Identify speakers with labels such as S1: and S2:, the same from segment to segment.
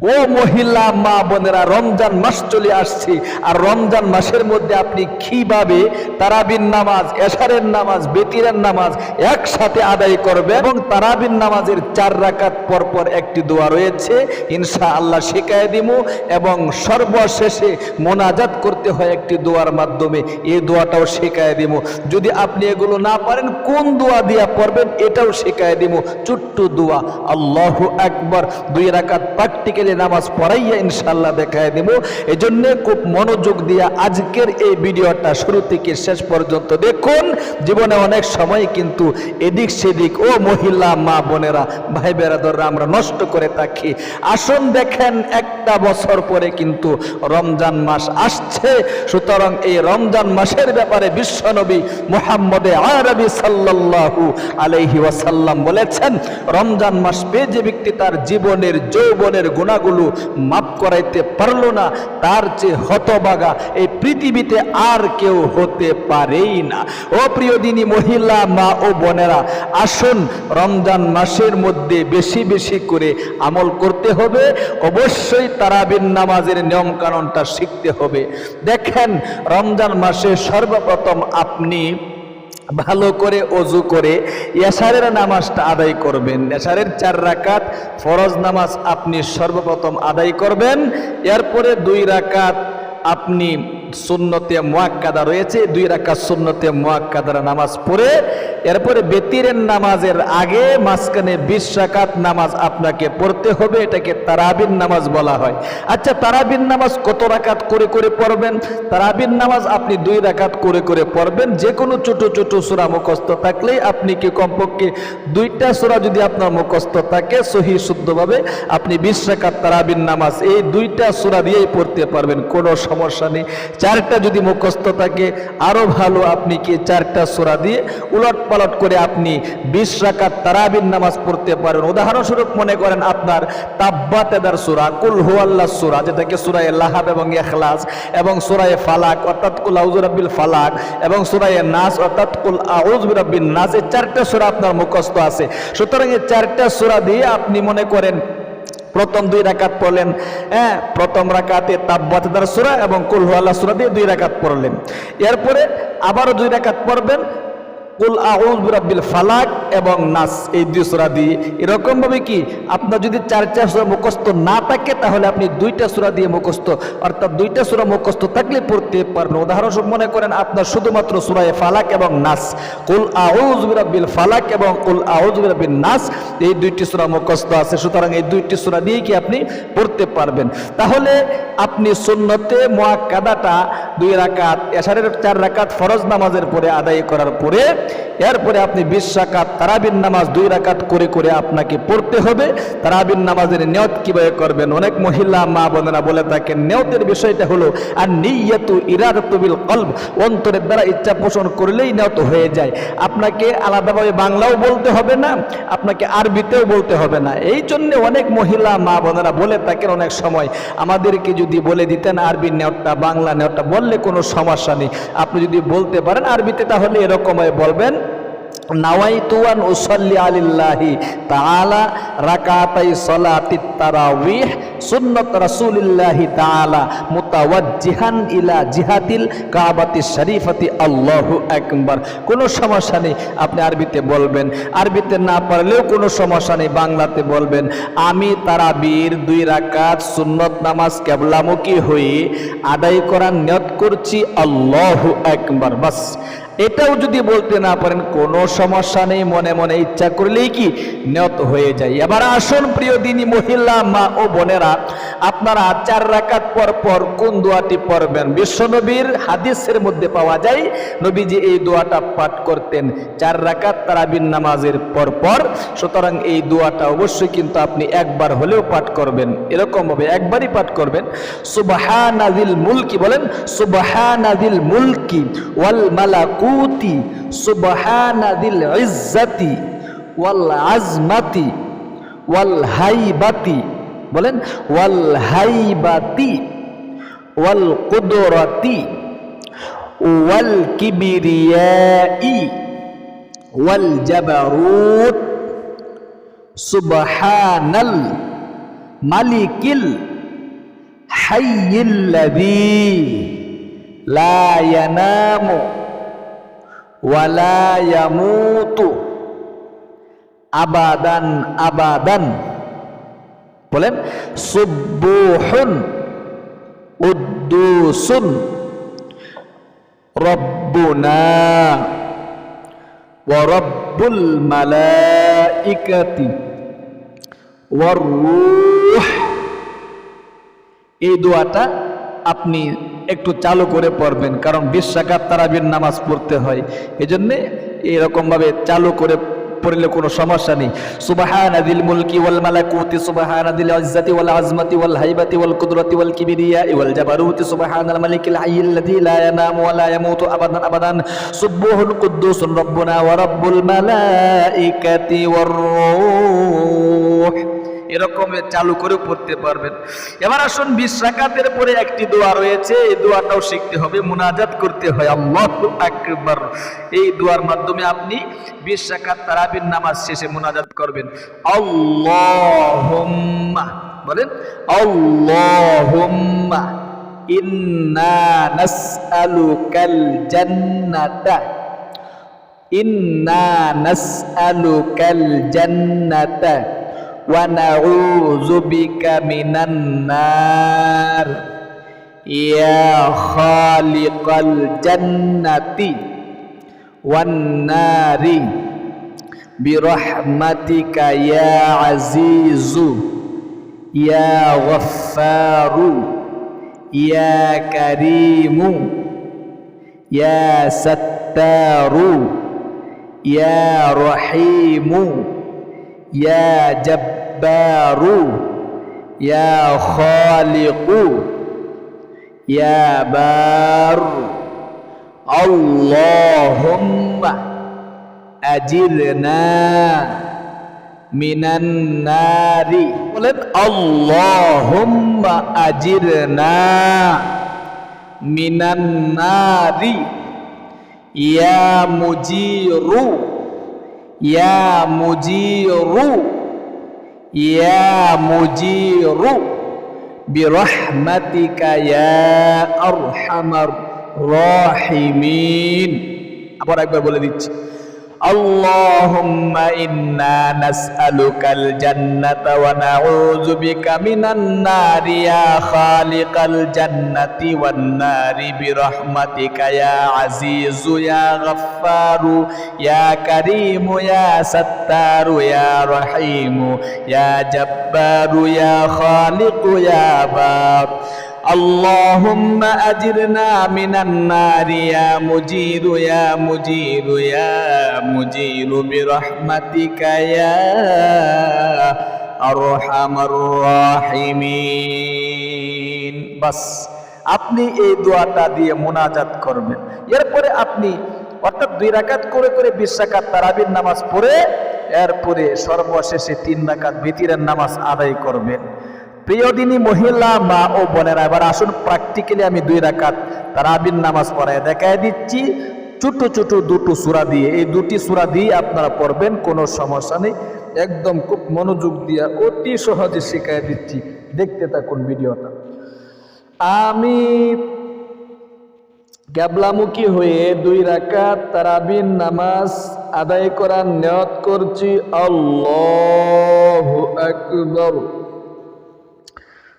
S1: ও মহিলা, মা বোনেরা, রমজান মাস চলে আসছে। আর রমজান মাসের মধ্যে আপনি কীভাবে তারাবিন নামাজ, এশারের নামাজ, বেতিরের নামাজ একসাথে আদায় করবে এবং তারাবিন নামাজের চার রাকাত পর পর একটি দোয়া রয়েছে। ইনশা আল্লাহ শেখায় দিব এবং সর্বশেষে মোনাজাত করতে হয় একটি দোয়ার মাধ্যমে। এই দোয়াটাও শেখায় দিব যদি আপনি এগুলো না পারেন, কোন দোয়া দিয়া পড়বেন, এটাও শেখায় দিব চুট্টু দোয়া, আল্লাহ একবার দুই রাকাত প্র্যাকটিক্যালি নামাজ পড়াইয়া ইনশাল্লাহ দেখায় দেব। এই জন্য খুব মনোযোগ দিয়া আজকের এই ভিডিওটা শুরু থেকে শেষ পর্যন্ত দেখুন। জীবনে অনেক সময় কিন্তু এদিক সেদিক, ও মহিলা, মা বোনেরা ভাই বেরাদররা আমরা নষ্ট করে থাকি। আসুন দেখেন একটা বছর পরে কিন্তু রমজান মাস আসছে। সুতরাং এই রমজান মাসের ব্যাপারে বিশ্বনবী মোহাম্মদে আরবি সাল্লাল্লাহু আলাইহি ওয়াসাল্লাম বলেছেন, রমজান মাস পেয়ে যে ব্যক্তি তার জীবনের, যৌবনের গুণাগুলো মাফ করাইতে পারল না, তার চেয়ে হতবাগা এই পৃথিবীতে আর কেউ হতে পারেই না। ও প্রিয় দিনী মহিলা, মা ও বোনেরা, আসুন রমজান মাসের মধ্যে বেশি বেশি করে আমল করতে হবে। অবশ্যই তারাবিন নামাজের নিয়ম কানুনটা শিখতে হবে। দেখেন, রমজান মাসে সর্বপ্রথম আপনি ভালো করে অজু করে এশারের নামাজটা আদায় করবেন। এশারের চার রাকাত ফরজ নামাজ আপনি সর্বপ্রথম আদায় করবেন। এরপরে দুই রাকাত আপনি সুন্নতে মোয়াক্কাদা রয়েছে, দুই রাকাত সুন্নতে মোয়াক্কাদার নামাজ পড়ে, এরপরে বেতিরের নামাজের আগে মাঝখানে বিশ রাকাত নামাজ আপনাকে পড়তে হবে, এটাকে তারাবিন নামাজ বলা হয়। আচ্ছা তারাবিন নামাজ কত রাকাত করে করে পড়বেন? তারাবিন নামাজ আপনি দুই রাকাত করে করে পড়বেন যে কোনো ছোট ছোট সুরা মুখস্থ থাকলেই আপনি কি কমপক্ষে দুইটা সুরা যদি আপনার মুখস্থ থাকে, সহি শুদ্ধভাবে আপনি বিশ রাকাত তারাবিন নামাজ এই দুইটা সুরা দিয়েই পড়তে পারবেন, কোনো সমস্যা নেই। চারটা যদি মুখস্থ থাকে, আরও ভালো আপনি কি চারটা সুরা দিয়ে উলট পালট করে আপনি বিশ রাকাত তারাবিন নামাজ পড়তে পারেন। উদাহরণস্বরূপ মনে করেন আপনার তাব্বাতেদার সুরা, কুল হুয়াল্লাহ সুরা যেটাকে সুরায় লাহাব এবং এখলাস এবং সুরায় ফালাক, অর্থাৎ কুল আউজুরাব্বিল ফালাক, এবং সুরায় নাস, অর্থাৎ কুল আউজবিরাব্বিন নাস, এই চারটা সুরা আপনার মুখস্থ আছে। সুতরাং এই চারটা সুরা দিয়ে আপনি মনে করেন প্রথম দুই রাকাত পড়লেন হ্যাঁ প্রথম রাকাতে তাব্বাতার সুরা এবং কুলহু আল্লাহ সুরা দিয়ে দুই রাকাত পড়লেন। এরপরে আবারও দুই রাকাত পড়বেন কুল আউজ বিরাব্বিল ফালাক এবং নাস, এই দুই সূরা দিয়ে। এরকম ভাবে কি? আপনার যদি চার চার সূরা মুখস্থ না থাকে, তাহলে আপনি দুইটা সূরা দিয়ে মুখস্থ। অর্থাৎ দুইটা সূরা মুখস্থ থাকলে পড়তে পারবেন। উদাহরণস্বরূপ মনে করেন, আপনার শুধুমাত্র সূরায়ে ফালাক এবং নাস। কুল আউজ বিরাব্বিল ফালাক এবং কুল আউজ বিরাব্বিন নাস, এই দুইটি সূরা মুখস্থ আছে। সুতরাং এই দুইটি সূরা দিয়ে কি আপনি পড়তে পারবেন? তাহলে আপনি সুন্নতে মুআক্কাদাটা দুই রাকাত, এশারের চার রাকাত ফরজ নামাজের পরে আদায় করার পরে এরপরে আপনি বিশ রাকাত তারাবিন নামাজ দুই রাকাত করে করে আপনাকে পড়তে হবে। তারাবিন নামাজের নিয়ত কীভাবে করবেন? অনেক মহিলা মা বোনেরা বলে থাকেন, নিয়তের বিষয়টা হলো আর নিয়তু ইরাদতুবিল কলব। অন্তরের দ্বারা ইচ্ছা পোষণ করলেই নিয়ত হয়ে যায়। আপনাকে আলাদাভাবে বাংলাও বলতে হবে না, আপনাকে আরবিতেও বলতে হবে না। এই জন্য অনেক মহিলা মা বোনেরা বলে থাকেন অনেক সময়, আমাদেরকে যদি বলে দিতেন আরবি নেওয়াটা বাংলা নেওয়াটা বললে কোনো সমস্যা নেই। আপনি যদি বলতে পারেন আরবিতে, তাহলে এরকমভাবে বলবেন নাওয়াইতুয়ান উসল্লি আলিল্লাহি তাআলা রাকাতাই সালাতিত তারাবিহ সুন্নাত রাসূলিল্লাহি তাআলা মুতাওয়াজ্জিহান ইলা জিহাতিল কাবাতি শরীফাতি। আল্লাহু আকবার। কোনো সমস্যা নেই, আপনি আরবিতে বলবেন। আরবিতে না পারলেও কোনো সমস্যা নেই, বাংলাতে বলবেন। আমি তারাবির দুই রাকাত সুন্নত নামাজ কেবলামুখী হয়ে আদায় করার নিয়ত করছি, আল্লাহু আকবার। বাস, এটাও যদি বলতে না পারেন, কোনো সমস্যা নেই, মনে মনে ইচ্ছা করলেই কি? নিয়ত হয়ে যায়। এবার আসুন প্রিয় দিনী মহিলা, মা ও বোনেরা আপনারা চার রাকাত পর পর কোন দোয়াটি পড়বেন? বিশ্বনবীর হাদিসের মধ্যে পাওয়া যায়, নবীজি এই দোয়াটা পাঠ করতেন চার রাকাত তারাবিন নামাজের পর পর। সুতরাং এই দোয়াটা অবশ্যই কিন্তু আপনি একবার হলেও পাঠ করবেন। এরকম ভাবে একবারই পাঠ করবেন। সুবহানাদিল মুলকি বলেন, সুবহানাদিল মুলকি ওয়াল মালাকুতি, সুবহানাদিল ইজ্জাতি ওয়াল আজমাতি ওয়াল হাইবাতি বলেন ওয়াল হাইবাতি ওয়াল কুদরতি ওয়াল কিবরিয়াই ওয়াল জাবারুত সুবহানাল মালিকিল হাইয়িল্লাযী লা ইয়ানামু ওয়ালা ইয়ামুতু আবাদান আবাদান বলেন সুব্বুহুন উদ্দুসুন, রব্বুনা ওয়া রব্বুল মালাইকাতি ওয়ার রূহ। এই দোয়াটা আপনি একটু চালু করে পড়বেন, কারণ বিশ্বাকাত তারাবির নামাজ পড়তে হয়। এজন্যে এরকমভাবে চালু করে পড়লে কোনো সমস্যা নেই। সুবাহান আদিল মুলকি ওয়াল মালাকুতি সুবাহান আদিল ইজ্জাতি ওয়াল আজমাতি ওয়াল হাইবাতি ওয়াল কুদরতি ওয়াল কিবরিয়া ওয়াল জাবারুতি সুবাহান আল মালিকিল হাইয়িল্লাযী লা ইয়ানামু ওয়া লা ইয়ামুতু আবাদান আবাদান। সুবহুল কুদ্দুসুর রাব্বুনা ওয়া রাব্বুল মালাইকাতি ওয়ার রূহ। এরকম চালু করে পড়তে পারবেন। এবার আসুন বিশ রাকাতের পরে একটি দোয়া রয়েছে। এই দোয়াটাও শিখতে হবে, মুনাজাত করতে হয়। আল্লাহ আকবার। এই দোয়ার মাধ্যমে আপনি বিশ রাকাত তারাবির নামাজ শেষে মুনাজাত করবেন। আল্লাহুম্মা। বলেন, আল্লাহুম্মা। ইন্না নাসআলুকাল জান্নাতা। ইন্না নাসআলুকাল জান্নাতা। wa na'udzubika minan nar. Ya khaliqal jannati wan nari. Bi rahmatika ya azizu ya ghaffaru ya karimu ya sattaru ya rahimu ya jabbar Jabbaru Ya Khaliqu. Ya Bar. Allahumma ajilna minan nari. Boleh Allahumma ajilna minan nari. Ya mujiru. Ya mujiru ya mujiru birahmatika ya arhamar rahimin. Apa Akbar boleh dic اللهم إنا نسألك الجنة ونعوذ بك من النار يا خالق الجنة والنار برحمتك يا عزيز يا غفار يا كريم يا ستار يا رحيم يا جبار يا خالق يا بار اللهم أجرنا من النار يا مجير يا مجير يا مجير برحمتك يا أرحم الراحمين بس আপনি এই দোয়াটা দিয়ে মোনাজাত করবেন এরপরে আপনি অর্থাৎ দুই রাকাত করে করে বিশ রাকাত তারাবির নামাজ পড়ে এরপরে সর্বশেষে তিন রাকাত বিতিরের নামাজ আদায় করবেন প্রিয়দিনী মহিলা, মা ও বোনেরা, এবার আসুন প্র্যাকটিক্যালি আমি দুই রাকাত তারাবির নামাজ পড়ায় দেখায় দিচ্ছি। ছোট ছোট দুটো সুরা দিয়ে, এই দুটি সুরা দিয়ে আপনারা পড়বেন, কোনো সমস্যা নেই। একদম খুব মনোযোগ দিয়ে, অতি সহজে শেখায় দিচ্ছি। দেখতে থাকুন ভিডিওটা। আমি ক্যাবলামুখী হয়ে দুই রাকাত তারাবির নামাজ আদায় করার নিয়ত করছি। আল্লাহ আকবর।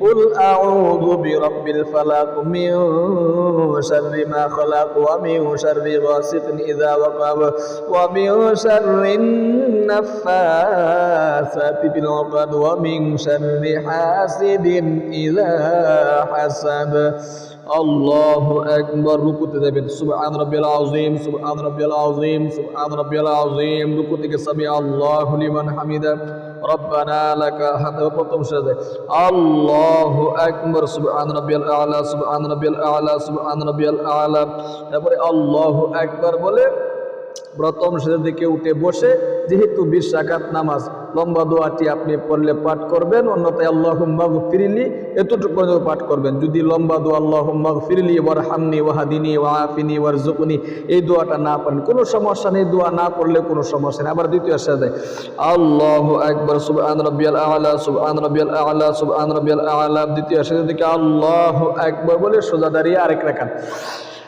S1: قل أعوذ برب الفلق من شر ما خلق ومن شر غاسق إذا وقب ومن شر النفاثات في العقد ومن شر حاسد إذا حسب الله أكبر. ركوتك سبحان ربي العظيم سبحان ربي العظيم سبحان ربي العظيم. ركوتك سمع الله لمن حمده. রব্বানা লাকাল হামদ প্রথম সাজদা আল্লাহু আকবার সুবহান রাব্বিয়াল আলা সুবহান রাব্বিয়াল আলা সুবহান রাব্বিয়াল আলা তারপরে আল্লাহু আকবার বলে প্রথম সেজদা থেকে উঠে বসে, যেহেতু বিশ রাকাত নামাজ, লম্বা দোয়াটি আপনি পড়লে পাঠ করবেন, অন্যথায় আল্লাহ ফিরিলি এতটুকু পর্যন্ত পাঠ করবেন। যদি লম্বা দোয়া আল্লাহ ফিরিলি ওয়ার হামনি ওয়াহাদিনী ওয়াফিনি ওয়ার জুকুনি এই দোয়াটা না পড়েন। কোনো সমস্যা নেই, দোয়া না পড়লে কোনো সমস্যা নেই। আবার দ্বিতীয় সাথে আল্লাহ একবার সুব সুবহান রাব্বিয়াল আলা, সুবহান রাব্বিয়াল আলা, সুবহান রাব্বিয়াল আলা। দ্বিতীয় সাথে থেকে আল্লাহ একবার বলে সোজা দাঁড়িয়ে আরেক রাখান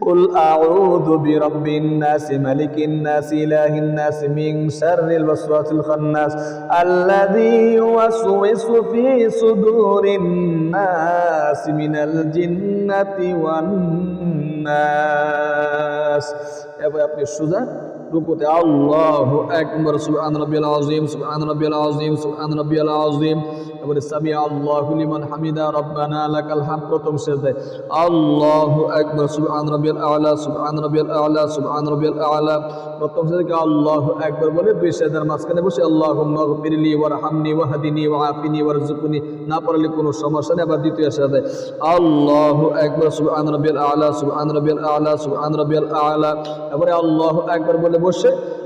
S1: قل أعوذ برب الناس ملك الناس إله الناس من شر الوسواس الخناس الذي يوسوس في صدور الناس من الجنة والناس أبو أبو الشجاع রুকুতে আল্লাহু আকবার, সুবহান রাব্বিয়াল আযীম, সুবহান রাব্বিয়াল আযীম, সুবহান রাব্বিয়াল আযীম। তারপরে সামি আল্লাহু লিমান হামিদা, রব্বানা লাকাল হামদ, প্রথম সেজদায় আল্লাহু আকবার, সুবহান রাব্বিয়াল আলা, সুবহান রাব্বিয়াল আলা, সুবহান রাব্বিয়াল আলা। প্রথম সেজদাকে আল্লাহু আকবার বলে, দুই সেজদার মাঝখানে বসে আল্লাহুম্মা গফিরলি ওয়ারহামনি ওয়াহদিনি ওয়াআফিনি ওয়ারজুকনি না পড়লে কোনো সমস্যা নেই। আবার দ্বিতীয় সেজদায় আল্লাহু আকবার, সুবহান রাব্বিয়াল আলা, সুবহান রাব্বিয়াল আলা, সুবহান রাব্বিয়াল আলা। তারপরে আল্লাহু আকবার বলে বসে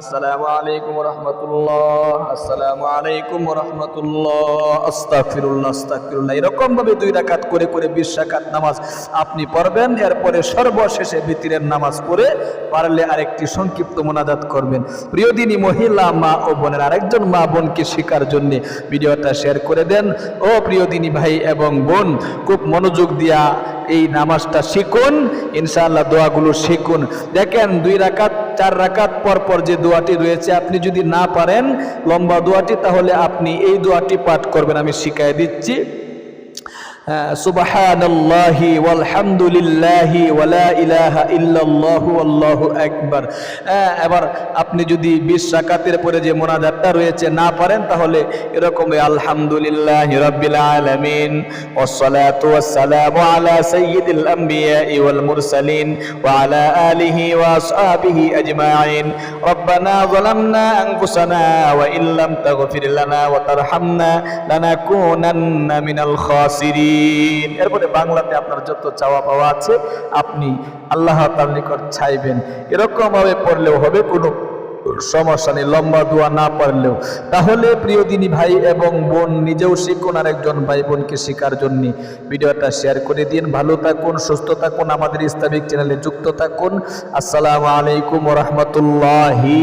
S1: আসসালামু আলাইকুম রহমতুল্লাহ, আসসালামু আলাইকুম রহমতুল্লাহ আস্তাগফিরুল্লাহ আস্তাগফিরুল্লাহ এরকম ভাবে দুই রাকাত করে করে বিশ রাকাত নামাজ আপনি পড়বেন, এরপরে সর্বশেষে বিতিরের নামাজ পড়ে পারলে আরেকটি সংক্ষিপ্ত মোনাজাত করবেন। প্রিয় দিনী মহিলা, মা ও বোনের আরেকজন মা বোনকে শেখার জন্য ভিডিওটা শেয়ার করে দেন। ও প্রিয় দিনী ভাই এবং বোন, খুব মনোযোগ দিয়া এই নামাজটা শিখুন, ইনশাআল্লাহ দোয়াগুলো শিখুন। দেখেন দুই রাকাত চার রাকাত পর পর যে দোয়াটি রয়েছে, আপনি যদি না পারেন লম্বা দোয়াটি, তাহলে আপনি এই দোয়াটি পাঠ করবেন। আমি শিখাই দিচ্ছি। সুবাহানাল্লাহি ওয়ালহামদুলিল্লাহি ওয়ালা ইলাহা ইল্লাল্লাহু আল্লাহু আকবার। এবার আপনি যদি বিশ রাকাতের পরে যে মোনাজাতটা রয়েছে না পারেন, তাহলে এরকম আলহামদুলিল্লাহি রাব্বিল আলামিন ওয়াসসালাতু ওয়াসসালামু আলা সাইয়্যিদিল আমবিয়াই ওয়াল মুরসালিন ওয়া আলা আলিহি ওয়া আসহাবিহি আজমাইন। রব্বানা যালামনা আনফুসানা ওয়া ইল্লাম তাগফির লানা ওয়া তারহামনা লানাকুনান্না মিনাল খাসিরিন। এরপরে বাংলাতে আপনার যত চাওয়া পাওয়া আছে, আপনি আল্লাহ তার নিকট চাইবেন। এরকম ভাবে পড়লেও হবে, কোনো সমস্যা নেই, লম্বা দোয়া না পারলেও। তাহলে প্রিয় দিনী ভাই এবং বোন, নিজেও শিখুন আর একজন ভাই বোনকে শেখার জন্য। ভিডিওটা শেয়ার করে দিন, ভালো থাকুন, সুস্থ থাকুন, আমাদের ইসলামিক চ্যানেলে যুক্ত থাকুন। আসসালামু আলাইকুম রহমতুল্লাহি